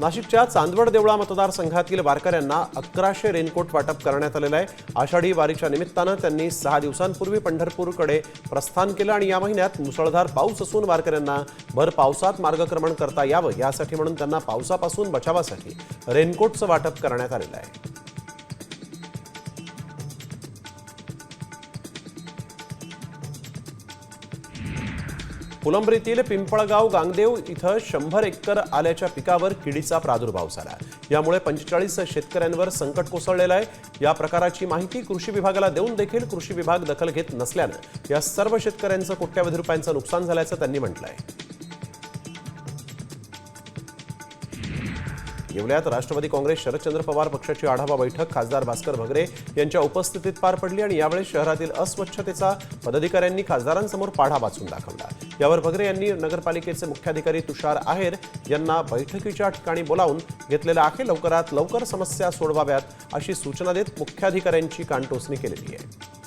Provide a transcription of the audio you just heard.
नाशिकच्या चांदवड देवळा मतदारसंघातील वारकऱ्यांना अकराशे रेनकोट वाटप करण्यात आलेलं आहे. आषाढी वारीच्या निमित्तानं त्यांनी सहा दिवसांपूर्वी पंढरपूरकडे प्रस्थान केलं आणि या महिन्यात मुसळधार पाऊस असून वारकऱ्यांना भर पावसात मार्गक्रमण करता यावं यासाठी म्हणून त्यांना पावसापासून बचावासाठी रेनकोटचं वाटप करण्यात आलेलं आहे. फुलंब्रीतील पिंपळगाव गांगदेव इथं शंभर एकर आल्याच्या पिकावर किडीचा प्रादुर्भाव झाला. यामुळे पंचेचाळीस शेतकऱ्यांवर संकट कोसळलेलं आहे. या प्रकाराची माहिती कृषी विभागाला देऊन देखील कृषी विभाग दखल घेत नसल्यानं या सर्व शेतकऱ्यांचं कोट्यावधी रुपयांचं नुकसान झाल्याचं त्यांनी म्हटलं आहे येवल्यात राष्ट्रवादी काँग्रेस शरदचंद्र पवार पक्षाची आढावा बैठक खासदार भास्कर भगरे यांच्या उपस्थितीत पार पडली आणि यावेळी शहरातील अस्वच्छतेचा पदाधिकाऱ्यांनी खासदारांसमोर पाढा वाचून दाखवला. यावर भगरे यांनी नगरपालिकेचे मुख्याधिकारी तुषार आहेर यांना बैठकीच्या ठिकाणी बोलावून घेतलेल्या आहे लवकरात लवकर समस्या सोडवाव्यात अशी सूचना देत मुख्याधिकाऱ्यांची कानटोसणी केलेली आहे.